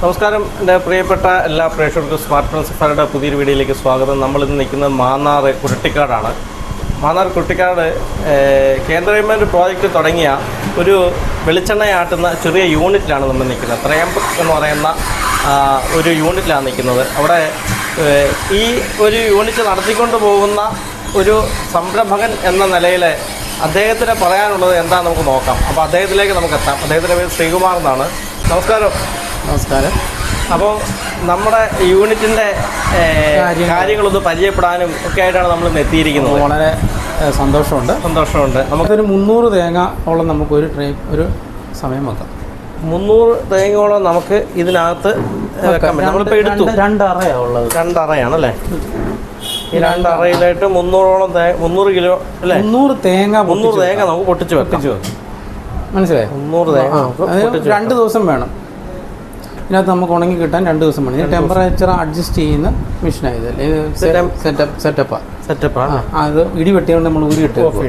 നമസ്കാരം. എന്റെ പ്രിയപ്പെട്ട എല്ലാ പ്രേക്ഷകർക്കും സ്മാർട്ട് പ്രിൻസിപ്പാളുടെ പുതിയൊരു വീഡിയോയിലേക്ക് സ്വാഗതം. നമ്മളിന്ന് നിൽക്കുന്നത് മാന്നാർ കുരട്ടിക്കാടാണ്. മാന്നാർ കുട്ടിക്കാട് കേന്ദ്ര ഗവൺമെന്റ് പ്രോജക്റ്റ് തുടങ്ങിയ ഒരു വെളിച്ചെണ്ണയാട്ടുന്ന ചെറിയ യൂണിറ്റിലാണ് നമ്മൾ നിൽക്കുന്നത്. ത്രയംബ് എന്ന് പറയുന്ന ഒരു യൂണിറ്റിലാണ് നിൽക്കുന്നത്. അവിടെ ഈ ഒരു യൂണിറ്റ് നടത്തിക്കൊണ്ട് പോകുന്ന ഒരു സംരംഭകൻ എന്ന നിലയിൽ അദ്ദേഹത്തിന് പറയാനുള്ളത് എന്താണെന്ന് നമുക്ക് നോക്കാം. അപ്പോൾ അദ്ദേഹത്തിലേക്ക് നമുക്ക് എത്താം. അദ്ദേഹത്തിന്റെ പേര് ശ്രീകുമാർ എന്നാണ്. നമസ്കാരം. നമസ്കാരം. അപ്പോൾ നമ്മുടെ യൂണിറ്റിന്റെ. കാര്യങ്ങളൊന്ന് പരിചയപ്പെടാനും ഒക്കെ ആയിട്ടാണ് നമ്മൾ ഇന്ന് എത്തിയിരിക്കുന്നത്. വളരെ സന്തോഷമുണ്ട്. സന്തോഷമുണ്ട്. നമുക്ക് നമുക്കൊരു മുന്നൂറ് തേങ്ങ ഉള്ള നമുക്കൊരു ട്രേ ഒരു സമയം വെക്കാം. മുന്നൂറ് തേങ്ങയോളം നമുക്ക് ഇതിനകത്ത് വെക്കാൻ പറ്റും നമ്മളിപ്പോൾ എടുത്തു. രണ്ട് രണ്ടറയാണ് ഉള്ളത്. രണ്ടറയാണ് അല്ലേ ഈ രണ്ടറയിലായിട്ട് മുന്നൂറോളം തേ മുന്നൂറ് കിലോ അല്ലേ? മുന്നൂറ് തേങ്ങ മുന്നൂറ് തേങ്ങ നമുക്ക് പൊട്ടിച്ച് വെക്കാം. മനസ്സിലായോ? രണ്ട് ദിവസം വേണം. ഇതിനകത്ത് നമുക്ക് ഉണങ്ങി കിട്ടാൻ രണ്ട് ദിവസം വേണം. ഇത്. ടെമ്പറേച്ചർ അഡ്ജസ്റ്റ് ചെയ്യുന്ന മെഷീനായത്. സെറ്റപ്പ് സെറ്റപ്പാ അത് ഇടി വെട്ടിയോണ്ട് നമ്മൾ ഊരി ഇട്ട് ഓക്കെ.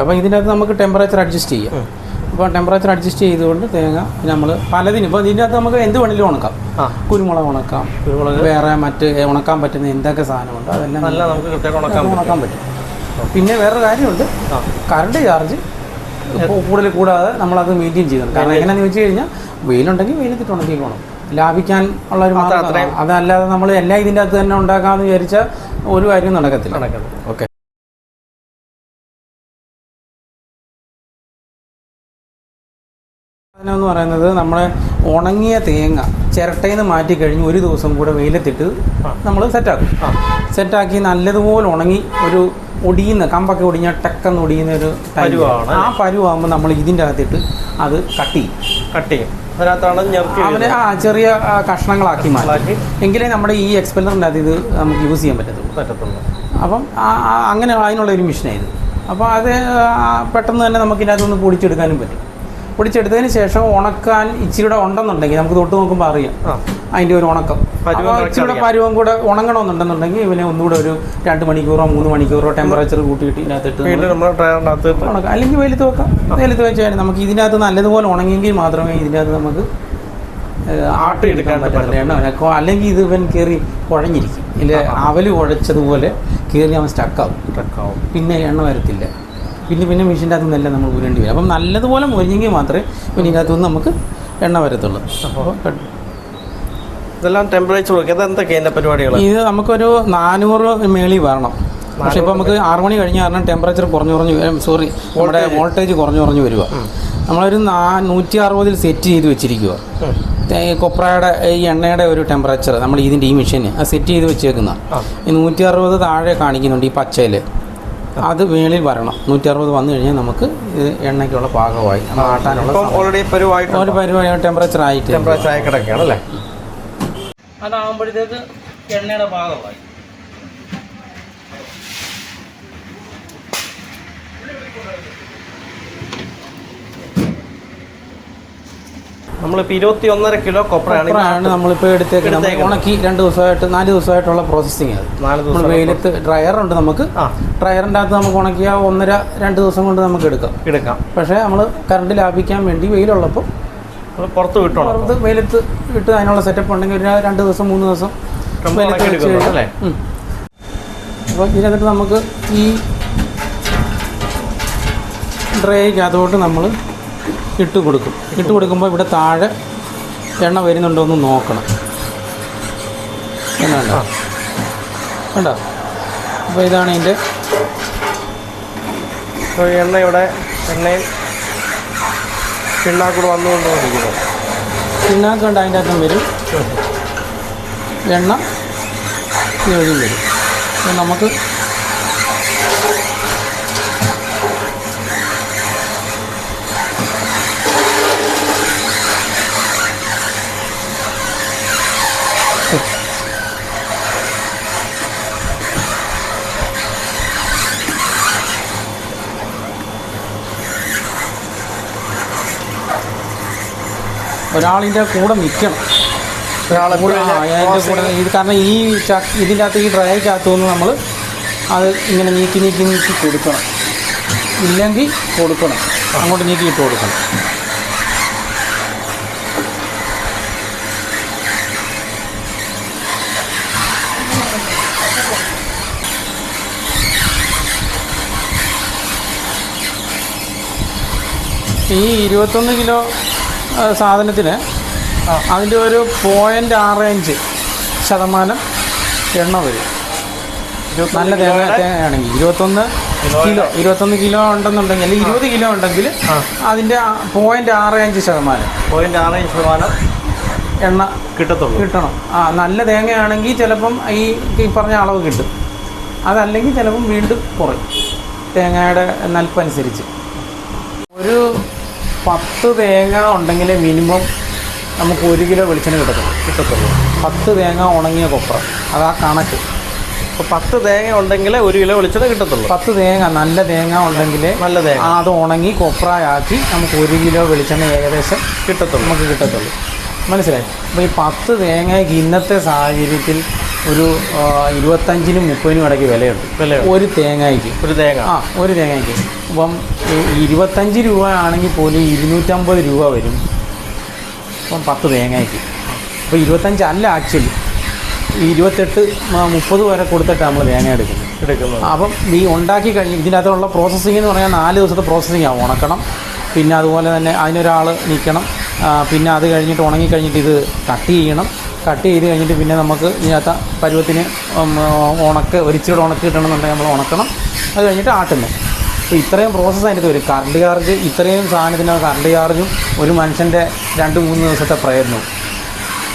അപ്പം ഇതിനകത്ത് നമുക്ക് ടെമ്പറേച്ചർ അഡ്ജസ്റ്റ് ചെയ്യാം. അപ്പോൾ ടെമ്പറേച്ചർ അഡ്ജസ്റ്റ് ചെയ്തുകൊണ്ട് തേങ്ങ നമ്മൾ പലതിനും ഇപ്പോൾ ഇതിനകത്ത് നമുക്ക് എന്ത് വേണമെങ്കിലും ഉണക്കാം. കുരുമുളക് ഉണക്കാം. വേറെ മറ്റ് ഉണക്കാൻ പറ്റുന്ന എന്തൊക്കെ സാധനമുണ്ട് അതെല്ലാം ഉണക്കാൻ പറ്റും. പിന്നെ വേറെ കാര്യമുണ്ട്. കറണ്ട് ചാർജ് കൂടുതൽ കൂടാതെ നമ്മളത് മെയിന്റെയിൻ ചെയ്യുന്നുണ്ട് കാരണം എങ്ങനെയാണെന്ന് വെച്ച് കഴിഞ്ഞാൽ വെയിലുണ്ടെങ്കിൽ വെയിലത്തിട്ട് ഉണക്കിക്കോണം ലാഭിക്കാൻ ഉള്ള ഒരു മാർഗം. അതല്ലാതെ നമ്മൾ എല്ലാം ഇതിന്റെ അകത്ത് തന്നെ ഉണ്ടാക്കാമെന്ന് വിചാരിച്ചാൽ ഒരു കാര്യം നടക്കത്തില്ല. ഓക്കെ. എന്ന് പറയുന്നത് നമ്മളെ ഉണങ്ങിയ തേങ്ങ ചിരട്ടയിൽ നിന്ന് മാറ്റി കഴിഞ്ഞ് ഒരു ദിവസം കൂടെ വെയിലത്തിട്ട്. നമ്മൾ സെറ്റാക്കും. സെറ്റാക്കി നല്ലതുപോലെ ഉണങ്ങി ഒരു ഒടിയുന്ന കമ്പൊക്കെ ഒടിഞ്ഞ ടക്കെന്ന് ഒടിയുന്ന ഒരു. പരുവാണ് ആ പരുവാകുമ്പോൾ നമ്മൾ ഇതിന്റെ അകത്തിട്ട് അത് കട്ട് ചെയ്യും. കട്ട് ചെയ്യും. അതിനകത്താണ് ആ ചെറിയ കഷ്ണങ്ങളാക്കി മാറ്റി. എങ്കിലേ നമ്മുടെ ഈ എക്സ്പെല്ലറിന്റെ അത് ഇത് നമുക്ക് യൂസ് ചെയ്യാൻ പറ്റത്തുള്ളൂ. പറ്റത്തുള്ളൂ. അപ്പം അങ്ങനെ അതിനുള്ള ഒരു മിഷനായിരുന്നു അപ്പോൾ അത് പെട്ടെന്ന് തന്നെ നമുക്ക് ഇതിനകത്തൊന്ന് പൊടിച്ചെടുക്കാനും പറ്റും. പൊടിച്ചെടുത്തതിന് ശേഷം ഉണക്കാൻ ഇച്ചിരിയുടെ ഉണ്ടെന്നുണ്ടെങ്കിൽ നമുക്ക് തൊട്ട് നോക്കുമ്പോൾ അറിയാം. അതിന്റെ ഒരു ഉണക്കം. ഇച്ചിരിയുടെ. പരുവം കൂടെ ഉണങ്ങണമെന്നുണ്ടെന്നുണ്ടെങ്കിൽ ഇവനെ ഒന്നുകൂടെ ഒരു രണ്ട് മണിക്കൂറോ മൂന്ന് മണിക്കൂറോ ടെമ്പറേച്ചർ കൂട്ടിയിട്ട് ഇതിനകത്തിട്ട് ഉണക്കാം അല്ലെങ്കിൽ വെയിലത്ത് വെക്കാം. വെയിലത്ത് വെച്ചാൽ നമുക്ക് ഇതിനകത്ത് നല്ലതുപോലെ ഉണങ്ങിയെങ്കിൽ മാത്രമേ ഇതിനകത്ത് നമുക്ക് ആട്ടിയെടുക്കാൻ അനക്കോ അല്ലെങ്കിൽ ഇത് ഇവൻ കയറി കുഴഞ്ഞിരിക്കും. ഇല്ല അവൽ കുഴച്ചതുപോലെ കയറി അവൻ സ്റ്റക്കാവും സ്റ്റക്കാവും പിന്നെ എണ്ണ വരത്തില്ല. പിന്നെ പിന്നെ മെഷീന്റെ അകത്തു നിന്നെല്ലാം നമ്മൾ ഉരുണ്ടി വരും. അപ്പം നല്ലതുപോലെ മുരിഞ്ഞെങ്കിൽ മാത്രമേ പിന്നെ ഇതിനകത്തുനിന്ന് നമുക്ക് എണ്ണ വരത്തുള്ളൂ. അപ്പോൾ ഇതെല്ലാം ടെമ്പറേച്ചർ എന്തൊക്കെയാണ് ഇതെന്തൊക്കെയാണ് പരിപാടികൾ ഇത് നമുക്കൊരു നാനൂറ് മേളി വരണം. പക്ഷെ ഇപ്പോൾ നമുക്ക് ആറ് മണി കഴിഞ്ഞ കാരണം ടെമ്പറേച്ചർ കുറഞ്ഞു കുറഞ്ഞു സോറി നമ്മുടെ വോൾട്ടേജ് കുറഞ്ഞു കുറഞ്ഞു വരിക. നമ്മളൊരു നാ നൂറ്റി അറുപതിൽ സെറ്റ് ചെയ്ത് വെച്ചിരിക്കുക. കൊപ്രയുടെ ഈ എണ്ണയുടെ ഒരു ടെമ്പറേച്ചർ നമ്മൾ ഇതിന്റെ ഈ മെഷീന് അത് സെറ്റ് ചെയ്ത് വെച്ചേക്കുന്ന. ഈ നൂറ്റി അറുപത് താഴെ കാണിക്കുന്നുണ്ട് ഈ പച്ചയിൽ അത് മേളിൽ വരണം. നൂറ്റി അറുപത് വന്നു കഴിഞ്ഞാൽ നമുക്ക് ഇത് എണ്ണയ്ക്കുള്ള പാകമായി. ആട്ടാനുള്ള ഓൾറെഡി പരുവായിട്ട് ഒരു പരിപാടി ടെമ്പറേച്ചർ ആയിട്ട് ടെമ്പറേച്ചർ ആയി കിടക്കുകയാണ് അല്ലേ? അതാകുമ്പോഴത്തേക്ക് എണ്ണയുടെ ഭാഗമായി നമ്മളിപ്പോൾ ഇരുപത്തി ഒന്നര കിലോ കൊപ്രയാണ് ആണ് നമ്മളിപ്പോൾ എടുത്തേക്കുന്നത്. ഉണക്കി രണ്ട് ദിവസമായിട്ട് നാല് ദിവസമായിട്ടുള്ള പ്രോസസ്സിങ് അത് നാല് ദിവസം വെയിലത്ത് ഡ്രയർ ഉണ്ട് നമുക്ക്. ആ. ഡ്രയറിന്റെ അകത്ത് നമുക്ക് ഉണക്കിയ ഒന്നര രണ്ട് ദിവസം കൊണ്ട് നമുക്ക് എടുക്കാം. എടുക്കാം. പക്ഷേ നമ്മൾ കറണ്ട് ലാഭിക്കാൻ വേണ്ടി വെയിലുള്ളപ്പോൾ പുറത്ത് വിട്ടോ പുറത്ത് വെയിലത്ത് ഇട്ട് അതിനുള്ള സെറ്റപ്പ് ഉണ്ടെങ്കിൽ ഒരു രണ്ട് ദിവസം മൂന്ന് ദിവസം വെയിലത്ത് വെച്ച് കഴിഞ്ഞാൽ അപ്പോൾ ഇതിനകത്ത് നമുക്ക് ഈ ഡ്രൈക്കകത്തോട്ട് നമ്മൾ ഇട്ട് കൊടുക്കും ഇട്ട് കൊടുക്കുമ്പോൾ ഇവിടെ താഴെ എണ്ണ വരുന്നുണ്ടോ എന്ന് നോക്കണം. എന്നാ കണ്ടോ അപ്പോൾ ഇതാണ് ഇതിന്റെ എണ്ണ ഇവിടെ എണ്ണയിൽ പിണ്ണാക്കൂടെ വന്നുകൊണ്ടിരിക്കുന്നത് പിണ്ണാക്കുണ്ട് അതിന്റെ അകത്തും വരും. എണ്ണ ഇതുവഴിയും വരും. നമുക്ക് ഒരാളിന്റെ കൂടെ നിൽക്കണം. ഒരാളെ കൂടെ ഇത് കാരണം ഈ ഇതിന്റെ അകത്ത് ഈ ഡ്രൈക്കകത്തു നിന്ന് നമ്മൾ അത് ഇങ്ങനെ നീക്കി നീക്കി നീക്കി കൊടുക്കണം. ഇല്ലെങ്കിൽ കൊടുക്കണം. അങ്ങോട്ട് നീക്കിയിട്ട് കൊടുക്കണം. ഈ ഇരുപത്തൊന്ന് കിലോ സാധനത്തിന് അതിന്റെ ഒരു പോയിന്റ് ആറ് അഞ്ച് ശതമാനം എണ്ണ വരും. നല്ല തേങ്ങ തേങ്ങയാണെങ്കിൽ ഇരുപത്തൊന്ന് കിലോ ഇരുപത്തൊന്ന് കിലോ ഉണ്ടെന്നുണ്ടെങ്കിൽ അല്ലെങ്കിൽ ഇരുപത് കിലോ ഉണ്ടെങ്കിൽ അതിന്റെ പോയിന്റ് ആറ് അഞ്ച് ശതമാനം. പോയിന്റ് ആറ് അഞ്ച് ശതമാനം എണ്ണ കിട്ടത്തുള്ളൂ. കിട്ടണം. ആ നല്ല തേങ്ങയാണെങ്കിൽ ചിലപ്പം ഈ ഈ പറഞ്ഞ അളവ് കിട്ടും. അതല്ലെങ്കിൽ ചിലപ്പം വീണ്ടും കുറയും. തേങ്ങയുടെ നൽപ്പനുസരിച്ച് ഒരു പത്ത് തേങ്ങ ഉണ്ടെങ്കിൽ മിനിമം നമുക്ക് ഒരു കിലോ വെളിച്ചെണ്ണ കിട്ടത്തുള്ളൂ കിട്ടത്തുള്ളൂ. പത്ത് തേങ്ങ ഉണങ്ങിയ കൊപ്ര ആ കണക്ക്. അപ്പോൾ പത്ത് തേങ്ങ ഉണ്ടെങ്കിൽ ഒരു കിലോ വെളിച്ചെണ്ണ കിട്ടത്തുള്ളൂ. പത്ത് തേങ്ങ നല്ല തേങ്ങ ഉണ്ടെങ്കിൽ നല്ല തേങ്ങ. അത് ഉണങ്ങി കൊപ്രയാക്കി നമുക്ക് ഒരു കിലോ വെളിച്ചെണ്ണ ഏകദേശം കിട്ടത്തുള്ളൂ. നമുക്ക് കിട്ടത്തുള്ളൂ. മനസ്സിലായി? അപ്പോൾ ഈ പത്ത് തേങ്ങയ്ക്ക് ഇന്നത്തെ സാഹചര്യത്തിൽ ഒരു ഇരുപത്തഞ്ചിനും മുപ്പതിനും ഇടയ്ക്ക് വിലയുണ്ട്. ഒരു തേങ്ങയ്ക്ക്. ഒരു തേങ്ങ. ആ ഒരു തേങ്ങയ്ക്ക്. അപ്പം ഇരുപത്തഞ്ച് രൂപ ആണെങ്കിൽ പോലും ഇരുന്നൂറ്റമ്പത് രൂപ വരും. അപ്പം പത്ത് തേങ്ങയ്ക്ക്. അപ്പോൾ ഇരുപത്തഞ്ചല്ല ആക്ച്വലി. ഇരുപത്തെട്ട് മുപ്പത് വരെ കൊടുത്തിട്ട് നമ്മൾ തേങ്ങ എടുക്കുന്നത്. എടുക്കുന്നത്. അപ്പം ഈ ഉണ്ടാക്കി കഴിഞ്ഞ് ഇതിനകത്തുള്ള പ്രോസസ്സിംഗ് എന്ന് പറഞ്ഞാൽ നാല് ദിവസത്തെ പ്രോസസ്സിംഗ് ആവും ഉണക്കണം. പിന്നെ അതുപോലെ തന്നെ അതിനൊരാൾ നിൽക്കണം. പിന്നെ അത് കഴിഞ്ഞിട്ട് ഉണങ്ങി കഴിഞ്ഞിട്ട് ഇത് കട്ട് ചെയ്യണം. കട്ട് ചെയ്ത് കഴിഞ്ഞിട്ട് പിന്നെ നമുക്ക് ഇതിനകത്ത് പരുവത്തിന് ഉണക്ക് ഒരിച്ചിരി ഉണക്ക് കിട്ടണമെന്നുണ്ടെങ്കിൽ നമ്മൾ ഉണക്കണം. അത് കഴിഞ്ഞിട്ട് ആട്ടുന്നു അപ്പോൾ ഇത്രയും പ്രോസസ്സ് അതിന്റെ വരും. കറണ്ട് ചാർജ് ഇത്രയും സാധനത്തിന് കറണ്ട് ചാർജും ഒരു മനുഷ്യന്റെ രണ്ട് മൂന്ന് ദിവസത്തെ പ്രയത്നവും.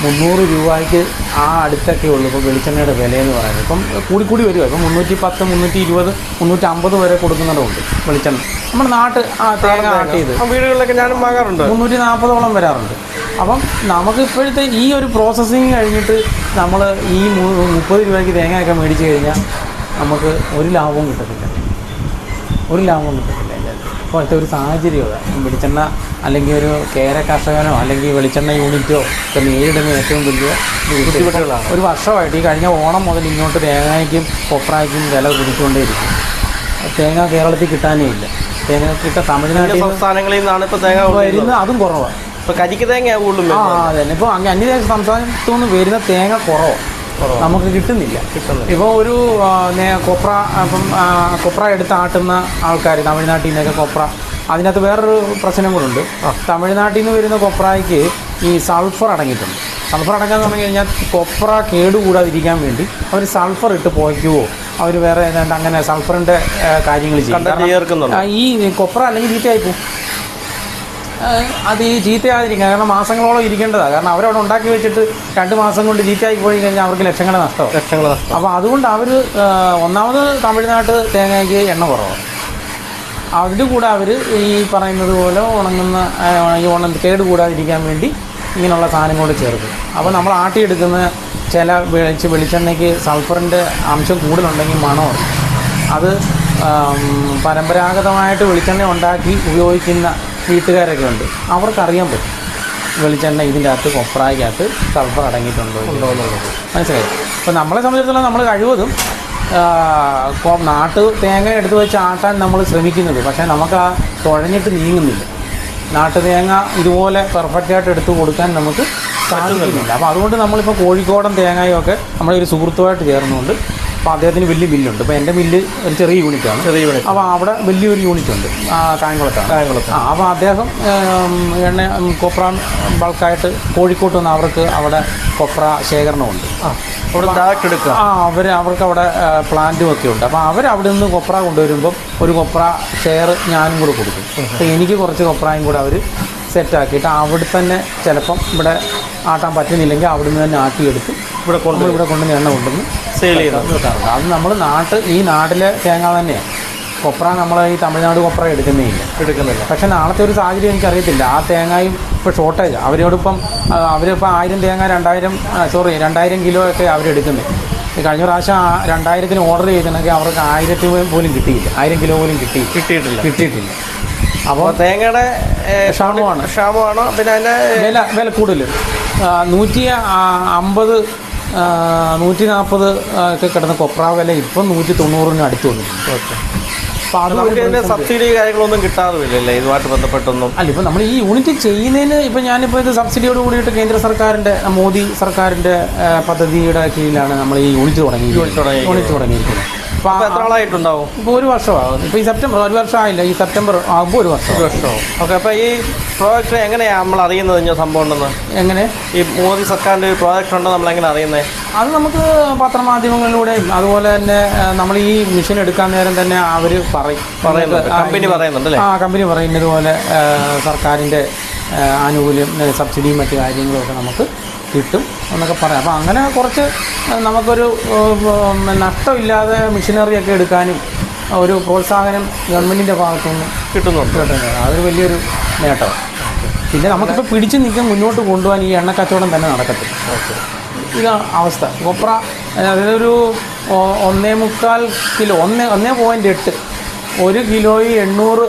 മുന്നൂറ് രൂപയ്ക്ക് ആ അടുത്തൊക്കെ ഉള്ളൂ. ഇപ്പോൾ വെളിച്ചെണ്ണയുടെ വിലയെന്ന് പറയുന്നത്. ഇപ്പം കൂടിക്കൂടി വരിക ഇപ്പം മുന്നൂറ്റി പത്ത് മുന്നൂറ്റി ഇരുപത് മുന്നൂറ്റി അമ്പത് വരെ കൊടുക്കുന്നിടമുണ്ട് വെളിച്ചെണ്ണ. നമ്മുടെ നാട്ട് ആ തേങ്ങ ആട്ടിയത് ചെയ്ത്. വീടുകളിലൊക്കെ ഞാനും വാങ്ങാറുണ്ട്. മുന്നൂറ്റി നാൽപ്പതോളം വരാറുണ്ട്. അപ്പം നമുക്ക് ഇപ്പോഴത്തെ ഈ ഒരു പ്രോസസ്സിങ് കഴിഞ്ഞിട്ട് നമ്മൾ ഈ മുപ്പത് രൂപയ്ക്ക് തേങ്ങയൊക്കെ മേടിച്ച് കഴിഞ്ഞാൽ നമുക്ക് ഒരു ലാഭവും കിട്ടത്തില്ല. ഒരു ലാഭവും കിട്ടത്തില്ല അകത്ത്. ഇപ്പോഴത്തെ ഒരു സാഹചര്യം അതാണ് വെളിച്ചെണ്ണ അല്ലെങ്കിൽ ഒരു കേര കർഷകനോ അല്ലെങ്കിൽ വെളിച്ചെണ്ണ യൂണിറ്റോ ഒക്കെ നേരിടുന്ന ഏറ്റവും വലിയ ബുദ്ധിമുട്ടുകളാണ്. ഒരു വർഷമായിട്ട് ഈ കഴിഞ്ഞ ഓണം മുതൽ ഇങ്ങോട്ട് തേങ്ങയ്ക്കും കൊപ്രായ്ക്കും വില കുതിച്ചുകൊണ്ടേയിരിക്കും തേങ്ങ കേരളത്തിൽ കിട്ടാനേ ഇല്ല. തേങ്ങ കിട്ടാൻ തമിഴ്നാട്ടിൽ സംസ്ഥാനങ്ങളിൽ നിന്നാണ് ഇപ്പോൾ തേങ്ങ വരുന്നത് അതും കുറവാണ്. കരിക്ക് തേങ്ങ കൂടുതലും ആ. അതന്നെ ഇപ്പോൾ അന്യദേശ സംസ്ഥാനത്തു നിന്ന് വരുന്ന തേങ്ങ കുറവാണ്. നമുക്ക് കിട്ടുന്നില്ല. ഇപ്പൊ ഇപ്പോൾ ഒരു കൊപ്ര അപ്പം ആ, കൊപ്ര എടുത്ത് ആട്ടുന്ന ആൾക്കാർ തമിഴ്നാട്ടിൽ നിന്നൊക്കെ കൊപ്ര അതിനകത്ത് വേറൊരു പ്രശ്നം കൂടെ തമിഴ്നാട്ടിൽ നിന്ന് വരുന്ന കൊപ്രയ്ക്ക് ഈ സൾഫർ അടങ്ങിയിട്ടുണ്ട്. സൾഫർ അടങ്ങാന്ന് പറഞ്ഞു കഴിഞ്ഞാൽ കൊപ്ര കേടുകൂടാതിരിക്കാൻ വേണ്ടി അവർ സൾഫർ ഇട്ട് പോയിക്കുവോ അവർ വേറെ ഏതാണ്ട് അങ്ങനെ സൾഫറിന്റെ കാര്യങ്ങൾ ചെയ്യും. ഈ കൊപ്ര അല്ലെങ്കിൽ ചീത്തയായി പോകും. അത് ഈ ചീത്തയാതിരിക്കുക കാരണം മാസങ്ങളോളം ഇരിക്കേണ്ടതാണ് കാരണം അവരവിടെ ഉണ്ടാക്കി വെച്ചിട്ട് രണ്ട് മാസം കൊണ്ട് ചീത്തയായി പോയി കഴിഞ്ഞാൽ അവർക്ക് ലക്ഷങ്ങളുടെ നഷ്ടമാണ് ലക്ഷങ്ങൾ നഷ്ടം അപ്പോൾ അതുകൊണ്ട് അവർ ഒന്നാമത് തമിഴ്നാട്ട് തേങ്ങയ്ക്ക് എണ്ണ കുറവാണ് അതിന്റെ കൂടെ അവർ ഈ പറയുന്നത് പോലെ ഉണങ്ങുന്ന ഈ ഉണ കേട് കൂടാതിരിക്കാൻ വേണ്ടി ഇങ്ങനെയുള്ള സാധനങ്ങൾ ചേർക്കും. അപ്പോൾ നമ്മൾ ആട്ടിയെടുക്കുന്ന ചില വെളിച്ച വെളിച്ചെണ്ണയ്ക്ക് സൾഫറിന്റെ അംശം കൂടുതലുണ്ടെങ്കിൽ മണമാണ് അത് പരമ്പരാഗതമായിട്ട് വെളിച്ചെണ്ണ ഉണ്ടാക്കി ഉപയോഗിക്കുന്ന വീട്ടുകാരൊക്കെ ഉണ്ട്. അവർക്കറിയാൻ പറ്റും. വെളിച്ചെണ്ണ ഇതിന്റെ അകത്ത് കൊപ്രായ്ക്കകത്ത് സൾഫർ അടങ്ങിയിട്ടുണ്ടോ ഉണ്ടോ എന്നുള്ളത് മനസ്സിലായി? അപ്പോൾ നമ്മളെ സംബന്ധിച്ചിടത്തോളം നമ്മൾ കഴിവതും നാട്ട് തേങ്ങ എടുത്ത് വെച്ച് ആട്ടാൻ നമ്മൾ ശ്രമിക്കുന്നത്. പക്ഷേ നമുക്ക് ആ തുഴഞ്ഞിട്ട് നീങ്ങുന്നില്ല. നാട്ടു തേങ്ങ ഇതുപോലെ പെർഫെക്റ്റ് ആയിട്ട് എടുത്ത് കൊടുക്കാൻ നമുക്ക് സാധിക്കുന്നില്ല. അപ്പോൾ അതുകൊണ്ട് നമ്മളിപ്പോൾ കോഴിക്കോടൻ തേങ്ങയൊക്കെ നമ്മളൊരു സുഹൃത്തുമായിട്ട് ചേർന്നുകൊണ്ട് അപ്പോൾ അദ്ദേഹത്തിന് വലിയ മില്ലുണ്ട്. അപ്പോൾ എന്റെ മില്ല് ഒരു ചെറിയ യൂണിറ്റാണ് ചെറിയ യൂണിറ്റ് അപ്പോൾ അവിടെ വലിയൊരു യൂണിറ്റ് ഉണ്ട്. കായംകുളത്താണ്. കായംകുളത്ത്. ആ അപ്പോൾ അദ്ദേഹം എണ്ണ കൊപ്ര ബൾക്കായിട്ട് കോഴിക്കോട്ട് നിന്ന് അവർക്ക് അവിടെ കൊപ്ര ശേഖരണമുണ്ട്. ആ അവിടെ ഡയറക്റ്റ് എടുക്കുക. ആ അവർ അവർക്ക് അവിടെ പ്ലാന്റും ഒക്കെ ഉണ്ട്. അപ്പോൾ അവർ അവിടെ നിന്ന് കൊപ്ര കൊണ്ടുവരുമ്പം ഒരു കൊപ്ര ഷെയർ ഞാനും കൂടെ കൊടുക്കും. അപ്പോൾ എനിക്ക് കുറച്ച് കൊപ്രായും കൂടെ അവർ സെറ്റാക്കിയിട്ട് അവിടെ തന്നെ ചിലപ്പം ഇവിടെ ആട്ടാൻ പറ്റുന്നില്ലെങ്കിൽ അവിടെ നിന്ന് തന്നെ ആട്ടിയെടുത്ത് ഇവിടെ കൊണ്ട് ഇവിടെ കൊണ്ടുവന്ന് എണ്ണ കൊണ്ടുവന്ന് സെയിൽ ചെയ്ത് വെക്കാറുണ്ട്. അത് നമ്മൾ നാട്ട് ഈ നാട്ടിലെ തേങ്ങ തന്നെയാണ് കൊപ്ര നമ്മൾ ഈ തമിഴ്നാട് കൊപ്ര എടുക്കുന്നേ ഇല്ല. എടുക്കുന്നില്ല. പക്ഷെ നാളത്തെ ഒരു സാഹചര്യം എനിക്കറിയത്തില്ല. ആ തേങ്ങയും ഇപ്പോൾ ഷോർട്ടേജ് അവരോടിപ്പം അവരിപ്പോൾ ആയിരം തേങ്ങ രണ്ടായിരം സോറി രണ്ടായിരം കിലോ ഒക്കെ അവരെടുക്കുന്നത് ഈ കഴിഞ്ഞ പ്രാവശ്യം രണ്ടായിരത്തിന് ഓർഡർ ചെയ്തിട്ടുണ്ടെങ്കിൽ അവർക്ക് ആയിരത്തി പോലും കിട്ടിയില്ല. ആയിരം കിലോ പോലും കിട്ടി. കിട്ടിയിട്ടില്ല. കിട്ടിയിട്ടില്ല. അപ്പോൾ തേങ്ങയുടെ ക്ഷാമമാണ്. ക്ഷാമമാണ്? പിന്നെ അതിന്റെ വില വില കൂടുതൽ നൂറ്റി അമ്പത് നൂറ്റി നാൽപ്പത് ഒക്കെ കിടന്ന കൊപ്ര വില ഇപ്പം നൂറ്റി തൊണ്ണൂറിന് അടുത്ത് വന്നിട്ടുണ്ട് ഓക്കെ. സബ്സിഡി കാര്യങ്ങളൊന്നും കിട്ടാറുമില്ലല്ലേ? ഇതുമായിട്ട് ബന്ധപ്പെട്ടൊന്നും. അല്ല ഇപ്പം നമ്മൾ ഈ യൂണിറ്റ് ചെയ്യുന്നതിന് ഇപ്പം ഞാനിപ്പോൾ ഇത് സബ്സിഡിയോട് കൂടിയിട്ട് കേന്ദ്ര സർക്കാരിന്റെ മോദി സർക്കാരിന്റെ പദ്ധതിയുടെ കീഴിലാണ് നമ്മൾ ഈ യൂണിറ്റ് തുടങ്ങി യൂണിറ്റ് തുടങ്ങിയിരിക്കുന്നത്. എത്ര ആളായിട്ടുണ്ടാവും ഇപ്പോൾ ഒരു വർഷമാകും ഇപ്പോൾ ഈ സെപ്റ്റംബർ ഒരു വർഷം ആയില്ല ഈ സെപ്റ്റംബർ ആകുമ്പോൾ ഒരു വർഷം. ഓക്കെ അപ്പോൾ ഈ പ്രോജക്റ്റ് എങ്ങനെയാണ് നമ്മൾ അറിയുന്നത് ഇങ്ങനെ സംഭവം ഉണ്ടെന്ന്? എങ്ങനെ? ഈ മോദി സർക്കാരിന്റെ ഒരു പ്രോജക്റ്റ് ഉണ്ടോ നമ്മൾ എങ്ങനെ അറിയുന്നത് അത് നമുക്ക് പത്രമാധ്യമങ്ങളിലൂടെയും അതുപോലെ തന്നെ നമ്മൾ ഈ മിഷൻ എടുക്കാൻ നേരം തന്നെ അവർ പറയും. കമ്പനി പറയുന്നുണ്ട് ആ കമ്പനി പറയുന്നത് പോലെ സർക്കാരിന്റെ ആ, ആനുകൂല്യം സബ്സിഡിയും മറ്റു കാര്യങ്ങളൊക്കെ നമുക്ക് കിട്ടും എന്നൊക്കെ പറയാം. അപ്പോൾ അങ്ങനെ കുറച്ച് നമുക്കൊരു നഷ്ടമില്ലാതെ മെഷീനറിയൊക്കെ എടുക്കാനും ഒരു പ്രോത്സാഹനം ഗവൺമെന്റിന്റെ ഭാഗത്തുനിന്ന് കിട്ടുന്നുണ്ട്. കിട്ടുന്നത് അതൊരു വലിയൊരു നേട്ടമാണ് പിന്നെ നമുക്കിപ്പോൾ പിടിച്ച് നിൽക്കാൻ മുന്നോട്ട് കൊണ്ടുപോകാൻ ഈ എണ്ണ കച്ചവടം തന്നെ നടക്കത്തില്ല. ഇതാണ് അവസ്ഥ. കൊപ്ര അതായത് ഒരു ഒന്നേ മുക്കാൽ കിലോ ഒന്ന് ഒന്നേ പോയിന്റ് എട്ട് ഒരു കിലോയിൽ എണ്ണൂറ്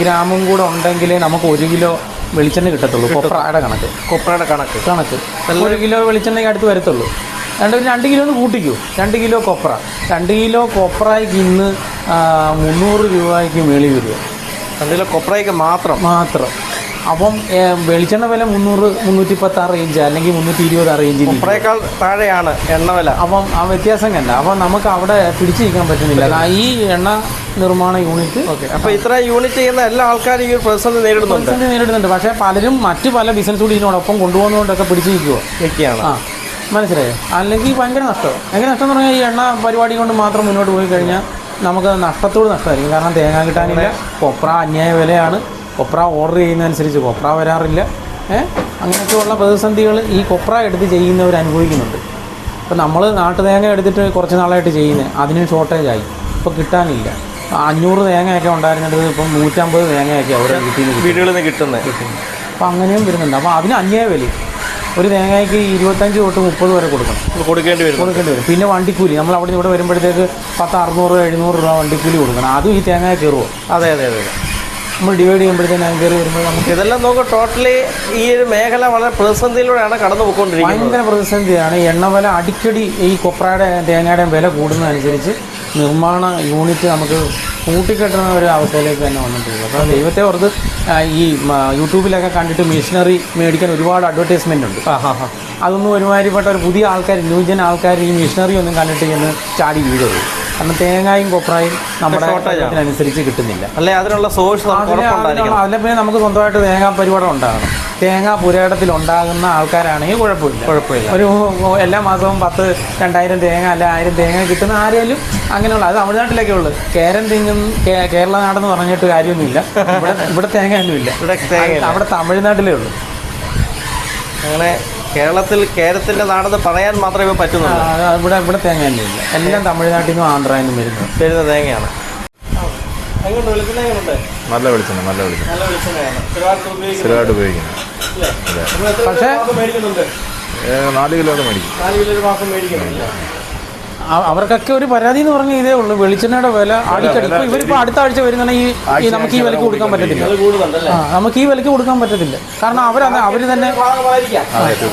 ഗ്രാമും കൂടെ ഉണ്ടെങ്കിലേ നമുക്ക് ഒരു കിലോ വെളിച്ചെണ്ണ കിട്ടത്തുള്ളൂ. കൊപ്രയുടെ കണക്ക്. കൊപ്രയുടെ കണക്ക്. കണക്ക്. ഒരു കിലോ വെളിച്ചെണ്ണയ്ക്ക് അടുത്ത് വരത്തുള്ളൂ. രണ്ട് രണ്ട് കിലോ ഒന്ന് കൂട്ടിക്കൂ. രണ്ട് കിലോ കൊപ്ര. രണ്ട് കിലോ കൊപ്രയ്ക്ക് ഇന്ന് മുന്നൂറ് രൂപയ്ക്ക് മേളി വരിക. രണ്ട് കിലോ കൊപ്രയ്ക്ക് മാത്രം. മാത്രം. അപ്പം വെളിച്ചെണ്ണ വില മുന്നൂറ് മുന്നൂറ്റി പത്ത് ആ റേഞ്ച് അല്ലെങ്കിൽ മുന്നൂറ്റി ഇരുപത് ആ റേഞ്ച് കൊപ്രയേക്കാൾ താഴെയാണ് എണ്ണ വില. അപ്പം ആ വ്യത്യാസം കണ്ട. അപ്പം നമുക്ക് അവിടെ പിടിച്ചു നിൽക്കാൻ പറ്റുന്നില്ല. ഈ എണ്ണ നിർമ്മാണ യൂണിറ്റ് ഓക്കെ അപ്പോൾ ഇത്ര യൂണിറ്റ് ചെയ്യുന്ന എല്ലാ ആൾക്കാരും ഈ ഒരു പ്രതിസന്ധി നേരിടുന്നുണ്ട്? പ്രതിസന്ധി നേരിടുന്നുണ്ട്. പക്ഷേ പലരും മറ്റു പല ബിസിനസ് കൂടി ഇതിനോടൊപ്പം കൊണ്ടുപോകുന്നതുകൊണ്ടൊക്കെ പിടിച്ചു നിൽക്കുക ഒക്കെയാണ്. ആ മനസ്സിലായോ? അല്ലെങ്കിൽ ഭയങ്കര നഷ്ടം. ഭയങ്കര നഷ്ടം എന്ന് പറഞ്ഞാൽ ഈ എണ്ണ പരിപാടി കൊണ്ട് മാത്രം മുന്നോട്ട് പോയി കഴിഞ്ഞാൽ നമുക്ക് നഷ്ടത്തോട് നഷ്ടമായിരിക്കും. കാരണം തേങ്ങ കിട്ടാനില്ല. കൊപ്ര അന്യായ വിലയാണ്. കൊപ്ര ഓർഡർ ചെയ്യുന്നതനുസരിച്ച് കൊപ്ര വരാറില്ല. അങ്ങനെയൊക്കെയുള്ള പ്രതിസന്ധികൾ ഈ കൊപ്ര എടുത്ത് ചെയ്യുന്നവർ അനുഭവിക്കുന്നുണ്ട്. ഇപ്പം നമ്മൾ നാട്ടു തേങ്ങ എടുത്തിട്ട് കുറച്ച് നാളായിട്ട് ചെയ്യുന്നത് അതിന് ഷോർട്ടേജ് ആയി. ഇപ്പോൾ കിട്ടാനില്ല. അഞ്ഞൂറ് തേങ്ങയൊക്കെ ഉണ്ടായിരുന്നത് ഇപ്പം നൂറ്റമ്പത് തേങ്ങയൊക്കെ അവരെ കിട്ടിയത് വീടുകളിൽ നിന്ന് കിട്ടുന്നത് അപ്പോൾ അങ്ങനെയും വരുന്നുണ്ട്. അപ്പോൾ അതിന് അന്യായ വില ഒരു തേങ്ങയ്ക്ക് ഇരുപത്തഞ്ച് തൊട്ട് മുപ്പത് വരെ കൊടുക്കണം. കൊടുക്കേണ്ടി വരും കൊടുക്കേണ്ടി വരും. പിന്നെ വണ്ടിക്കൂലി. നമ്മൾ അവിടെ ഇവിടെ വരുമ്പോഴത്തേക്ക് പത്ത് അറുന്നൂറ് എഴുന്നൂറ് രൂപ വണ്ടിക്കൂലി കൊടുക്കണം. അതും ഈ തേങ്ങ കയറുമോ അതെ അതെ അതെ. നമ്മൾ ഡിവൈഡ് ചെയ്യുമ്പോഴത്തേന് കയറി വരുമ്പോൾ നമുക്ക് ഇതെല്ലാം നോക്കുക ടോട്ടലി ഈ ഒരു മേഖല വളരെ പ്രതിസന്ധിയിലൂടെയാണ് കടന്നു പോയിക്കൊണ്ടിരിക്കുന്നത് ഭയങ്കര പ്രതിസന്ധിയാണ്. എണ്ണ വില അടിക്കടി ഈ കൊപ്രയുടെ തേങ്ങയുടെയും വില കൂടുന്നതനുസരിച്ച് നിർമ്മാണ യൂണിറ്റ് നമുക്ക് കൂട്ടിക്കെട്ടുന്ന ഒരു അവസ്ഥയിലേക്ക് തന്നെ വന്നിട്ടുണ്ട് അപ്പോൾ ദൈവത്തെ ഓർത്ത് ഈ യൂട്യൂബിലൊക്കെ കണ്ടിട്ട് മെഷീനറി മേടിക്കാൻ ഒരുപാട് അഡ്വർടൈസ്മെന്റ് ഉണ്ട്. ആ ഹാ ഹാ. അതൊന്നും ഒരുമാതിരിപ്പെട്ട ഒരു പുതിയ ആൾക്കാർ ന്യൂജൻ ആൾക്കാർ ഈ മെഷീനറി ഒന്നും കണ്ടിട്ട് ഇന്ന് ചാടി വീഴരുത്. കാരണം തേങ്ങായും കൊപ്രായും നമ്മുടെ അനുസരിച്ച് കിട്ടുന്നില്ല. അല്ലെ? അതിനുള്ള സോഴ്സ് അതിലെ പിന്നെ നമുക്ക് സ്വന്തമായിട്ട് തേങ്ങാ പരിപാടി ഉണ്ടാകണം. തേങ്ങ പുരയിടത്തിൽ ഉണ്ടാകുന്ന ആൾക്കാരാണെങ്കിൽ കുഴപ്പമില്ല. കുഴപ്പമില്ല. ഒരു എല്ലാ മാസവും പത്ത് രണ്ടായിരം തേങ്ങ അല്ല ആയിരം തേങ്ങ കിട്ടുന്ന ആരെങ്കിലും അങ്ങനെയുള്ള അത് തമിഴ്നാട്ടിലൊക്കെ ഉള്ളു. കേരൻ തിങ്ങും കേരള നാടെന്ന് പറഞ്ഞിട്ട് കാര്യമൊന്നുമില്ല. ഇവിടെ ഇവിടെ തേങ്ങയൊന്നുമില്ല. അവിടെ തമിഴ്നാട്ടിലേ ഉള്ളൂ. അങ്ങനെ കേരളത്തിൽ കേരളത്തിന്റെ നാടെന്ന് പറയാൻ മാത്രമേ പറ്റുന്നുള്ളൂ. ഇവിടെ ഇവിടെ തേങ്ങ തന്നെ ഇല്ല എല്ലാം തമിഴ്നാട്ടിൽ നിന്നും ആന്ധ്രയിൽ നിന്നും വരുന്നു വരുന്ന തേങ്ങയാണ്. എങ്ങോട്ട് വെളിച്ചെണ്ണ എങ്ങോട്ട്? നല്ല വെളിച്ചെണ്ണ നല്ല വെളിച്ചെണ്ണ. നല്ല വെളിച്ചെണ്ണയാണ്. സ്ഥിരമായിട്ട് ഉപയോഗിക്കുന്നത് പക്ഷേ- നാല് കിലോ ഒക്കെ മേടിക്കും. നാല് കിലോ ഒരു മാസം മേടിക്കുന്നില്ല അവർക്കൊക്കെ ഒരു പരാതി എന്ന് പറഞ്ഞ ഇതേ ഉള്ളൂ. വെളിച്ചെണ്ണയുടെ വില അടിക്കടി ഇപ്പൊ ഇവരിപ്പോ അടുത്ത ആഴ്ച വരുന്നുണ്ടെങ്കിൽ ഈ നമുക്ക് ഈ വിലക്ക് കൊടുക്കാൻ പറ്റത്തില്ല. ആ നമുക്ക് ഈ വിലക്ക് കൊടുക്കാൻ പറ്റത്തില്ല. കാരണം അവർ അവർ തന്നെ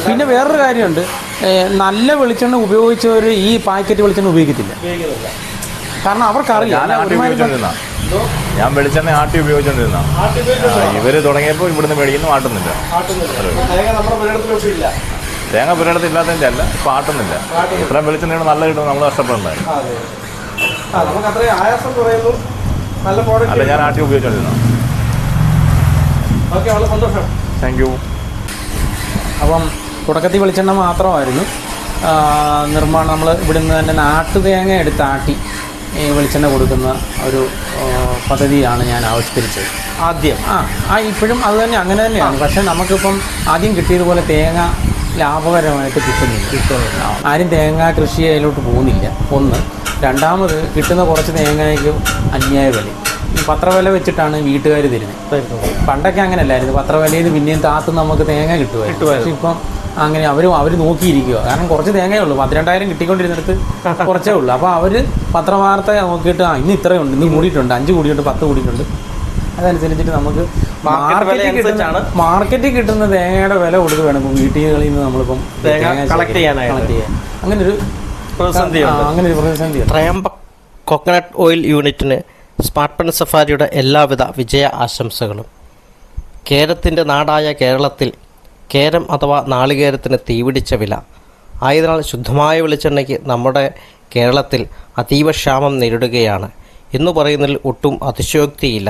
പിന്നെ വേറൊരു കാര്യമുണ്ട്. ഏ, നല്ല വെളിച്ചെണ്ണ ഉപയോഗിച്ചവർ ഈ പാക്കറ്റ് വെളിച്ചെണ്ണ ഉപയോഗിക്കത്തില്ല. കാരണം അവർക്കറിയാം. ഞാൻ ആട്ടി ഒരുമാതിരി ഉപയോഗിച്ചോണ്ടിരുന്ന. ഞാൻ വെളിച്ചെണ്ണ ആട്ടി ഉപയോഗിച്ചോണ്ടിരുന്ന. ഇവർ തുടങ്ങിയപ്പോൾ ഇവിടുന്ന് മേടിക്കുന്നു ആട്ടുന്നില്ല. തേങ്ങ പുരയിടത്ത് ഇല്ലാത്തതിന്റെ അല്ല പാട്ടുന്നില്ല. ഇത്രയും വെളിച്ചെണ്ണയാണ് നല്ല കിട്ടും നമ്മൾ കഷ്ടപ്പെടുന്നത് അല്ല ഞാൻ ആട്ടി ഉപയോഗിച്ചോണ്ടിരുന്നു. താങ്ക് യു അപ്പം തുടക്കത്തിൽ വെളിച്ചെണ്ണ മാത്രമായിരുന്നു. നിർമ്മാണം നമ്മൾ ഇവിടുന്ന് തന്നെ നാട്ടു തേങ്ങ എടുത്ത് ആട്ടി ഈ വെളിച്ചെണ്ണ കൊടുക്കുന്ന ഒരു പദ്ധതിയാണ് ഞാൻ ആവിഷ്കരിച്ചത്. ആദ്യം. ആ ആ ഇപ്പോഴും അത് തന്നെ അങ്ങനെ തന്നെയാണ്. പക്ഷേ നമുക്കിപ്പം ആദ്യം കിട്ടിയതുപോലെ തേങ്ങ ലാഭകരമായിട്ട് കിട്ടുന്നില്ല. ആരും തേങ്ങ കൃഷി അതിലോട്ട് പോകുന്നില്ല. ഒന്ന്. രണ്ടാമത് കിട്ടുന്ന കുറച്ച് തേങ്ങയ്ക്ക് അന്യായ വില. ഈ പത്രവില വെച്ചിട്ടാണ് വീട്ടുകാർ തരുന്നത്. പണ്ടൊക്കെ അങ്ങനെ അല്ലായിരുന്നു പത്രവിലയിൽ നിന്ന് പിന്നെയും താത്ത് നമുക്ക് തേങ്ങ കിട്ടുമായിരുന്നു. പക്ഷേ ഇപ്പം അങ്ങനെ അവരും അവർ നോക്കിയിരിക്കുക കാരണം കുറച്ച് തേങ്ങയേ ഉള്ളൂ. പന്ത്രണ്ടായിരം കിട്ടിക്കൊണ്ടിരുന്നിടത്ത് കുറച്ചേ ഉള്ളൂ. അപ്പോൾ അവർ പത്രവാർത്ത നോക്കിയിട്ട് ആ ഇന്ന് ഇത്രയുണ്ട്. ഇന്ന് കൂടിയിട്ടുണ്ട്. അഞ്ച് കൂടിയിട്ടുണ്ട്. പത്ത് കൂടിയിട്ടുണ്ട്. അതനുസരിച്ചിട്ട് നമുക്ക് മാർക്കറ്റ് വില മാർക്കറ്റിൽ കിട്ടുന്ന മാർക്കറ്റിൽ കിട്ടുന്ന തേങ്ങയുടെ വില കൊടുത്ത് വേണം. ഇപ്പം വീട്ടുകളിൽ നിന്ന് നമ്മളിപ്പം കളക്ട് ചെയ്യാനായിട്ട്. അങ്ങനെ ഒരു അങ്ങനെ ഒരു പ്രതിസന്ധിയുണ്ട് ട്രയംബക് കോക്കനട്ട് ഓയിൽ യൂണിറ്റിന് സ്മാർട്ട് പെൻ സഫാരിയുടെ എല്ലാവിധ വിജയ ആശംസകളും. കേരത്തിന്റെ നാടായ കേരളത്തിൽ കേരം അഥവാ നാളികേരത്തിന് തീപിടിച്ച വില. ആയതിനാൽ ശുദ്ധമായ വെളിച്ചെണ്ണയ്ക്ക് നമ്മുടെ കേരളത്തിൽ അതീവ ക്ഷാമം നേരിടുകയാണ്. എന്ന് പറയുന്നതിൽ ഒട്ടും അതിശയോക്തിയില്ല.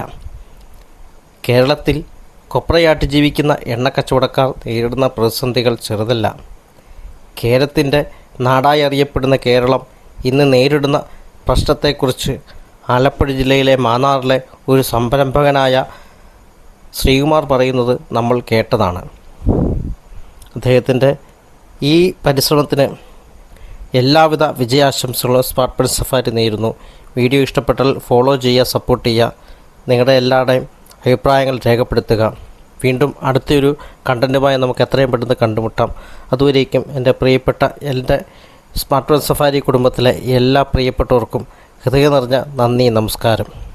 കേരളത്തിൽ കൊപ്രയാട്ട് ജീവിക്കുന്ന എണ്ണക്കച്ചവടക്കാർ നേരിടുന്ന പ്രതിസന്ധികൾ ചെറുതല്ല. കേരളത്തിന്റെ നാടായി അറിയപ്പെടുന്ന കേരളം ഇന്ന് നേരിടുന്ന പ്രശ്നത്തെക്കുറിച്ച് ആലപ്പുഴ ജില്ലയിലെ മാന്നാറിലെ ഒരു സംരംഭകനായ ശ്രീകുമാർ പറയുന്നത് നമ്മൾ കേട്ടതാണ്. അദ്ദേഹത്തിന്റെ ഈ പരിശ്രമത്തിന് എല്ലാവിധ വിജയാശംസകളും സ്മാർട്ട് പെൻ സഫാരി നേരുന്നു. വീഡിയോ ഇഷ്ടപ്പെട്ടാൽ ഫോളോ ചെയ്യുക സപ്പോർട്ട് ചെയ്യുക. നിങ്ങളുടെ എല്ലാവരുടെയും അഭിപ്രായങ്ങൾ രേഖപ്പെടുത്തുക. വീണ്ടും അടുത്തൊരു കണ്ടന്റുമായി നമുക്ക് എത്രയും പെട്ടെന്ന് കണ്ടുമുട്ടാം. അതുവരേക്കും എന്റെ പ്രിയപ്പെട്ട എന്റെ സ്മാർട്ട് ഫോൺ സഫാരി കുടുംബത്തിലെ എല്ലാ പ്രിയപ്പെട്ടവർക്കും ഹൃദയം നിറഞ്ഞ നന്ദി നമസ്കാരം.